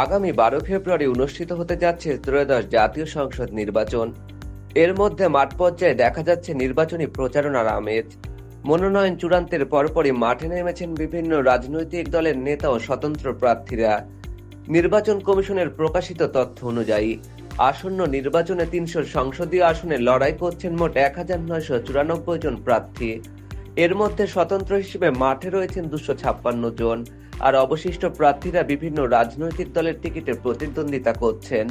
আগামী বারো ফেব্রুয়ারি অনুষ্ঠিত হতে যাচ্ছে ত্রয়োদশ জাতীয় সংসদ নির্বাচন। এর মধ্যে মাঠ পর্যায়ে দেখা যাচ্ছে নির্বাচনী প্রচারণার আমেজ। মনোনয়ন চূড়ান্তের পরপরই মাঠে নেমেছেন বিভিন্ন রাজনৈতিক দলের নেতা ও স্বতন্ত্র প্রার্থীরা। নির্বাচন কমিশনের প্রকাশিত তথ্য অনুযায়ী, আসন্ন নির্বাচনে তিনশো সংসদীয় আসনে লড়াই করছেন মোট এক হাজার নয়শো চুরানব্বই জন প্রার্থী। এর মধ্যে স্বতন্ত্র হিসেবে মাঠে রয়েছেন দুশো ছাপ্পান্ন জন। আর অবশিষ্ট প্রার্থীরা বিভিন্ন রাজনৈতিক দলের টিকিটে প্রতিদ্বন্দ্বিতা করছেন।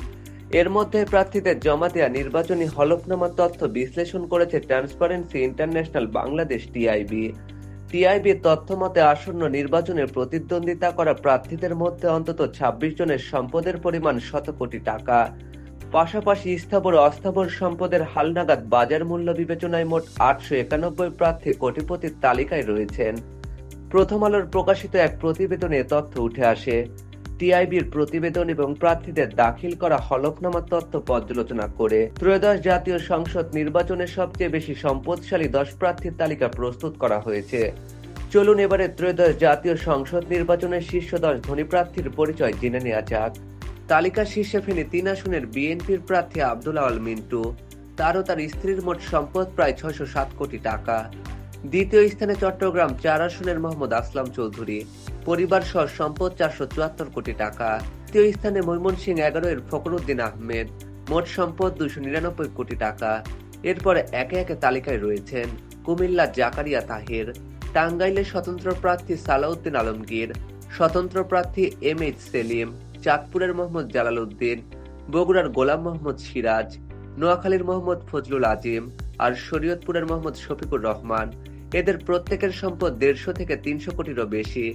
এর মধ্যে প্রার্থীদের জমা দেওয়া নির্বাচনী হলফনামার তথ্য বিশ্লেষণ করেছে ট্রান্সপারেন্সি ইন্টারন্যাশনাল বাংলাদেশ টিআইবি টিআইবির তথ্য মতে, আসন্ন নির্বাচনে প্রতিদ্বন্দ্বিতা করা প্রার্থীদের মধ্যে অন্তত ছাব্বিশ জনের সম্পদের পরিমাণ শত কোটি টাকা। পাশাপাশি স্থাবর অস্থাবর সম্পদের হালনাগাদ বাজার মূল্য বিবেচনায় মোট আটশো একানব্বই প্রার্থী কোটিপতির তালিকায় রয়েছেন। প্রথম আলোর প্রকাশিত এক প্রতিবেদনে তথ্য উঠে আসে। টিআইবির প্রতিবেদন এবং প্রার্থীদের দাখিল করা হলফনামার তথ্য পর্যালোচনা করে। ত্রয়োদশ জাতীয় সংসদ নির্বাচনে সবচেয়ে বেশি সম্পদশালী দশ প্রার্থীর তালিকা প্রস্তুত করা হয়েছে। চলুন এবারে ত্রয়োদশ জাতীয় সংসদ নির্বাচনের শীর্ষ দশ ধনী প্রার্থীর পরিচয় জেনে নেওয়া যাক। তালিকার শীর্ষে ফেনে তিন আসনের বিএনপির প্রার্থী আব্দুল আওয়াল মিন্টু। তার ও তার স্ত্রীর মোট সম্পদ প্রায় ছয়শো সাত কোটি টাকা। দ্বিতীয় স্থানে চট্টগ্রাম, চার আসনের মোহাম্মদ আসলাম চৌধুরী। পরিবার সহ সম্পদ চারশো চুয়াত্তর কোটি টাকা। তৃতীয় স্থানে ময়মনসিংহ এগারো এর ফখরুদ্দিন আহমেদ। মোট সম্পদ দুশো নিরানব্বই কোটি টাকা। এরপরে একে একে তালিকায় রয়েছেন কুমিল্লা জাকারিয়া তাহির, টাঙ্গাইলের স্বতন্ত্র প্রার্থী সালাউদ্দিন আলমগীর, স্বতন্ত্র প্রার্থী এম এইচ সেলিম চাঁদপুরের মোহাম্মদ জালাল উদ্দিন বগুড়ার গোলাম মোহাম্মদ সিরাজ, নোয়াখালীর মোহাম্মদ ফজলুল আজিম আর শরীয়তপুরের মোহাম্মদ শফিকুর রহমান। এদের প্রত্যেকের সম্পদ দেড়শো থেকে তিনশো কোটিরও বেশি।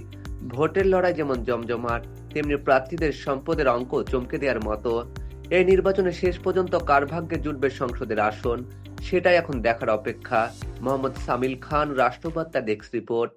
ভোটের লড়াই যেমন জমজমাট, তেমনি প্রার্থীদের সম্পদের অঙ্ক চমকে দেওয়ার মতো। এই নির্বাচনে শেষ পর্যন্ত কার ভাগ্যে জুটবে সংসদের আসন, সেটাই এখন দেখার অপেক্ষা। মোহাম্মদ সামিল খান রাষ্ট্রবার্তা ডেস্ক রিপোর্ট।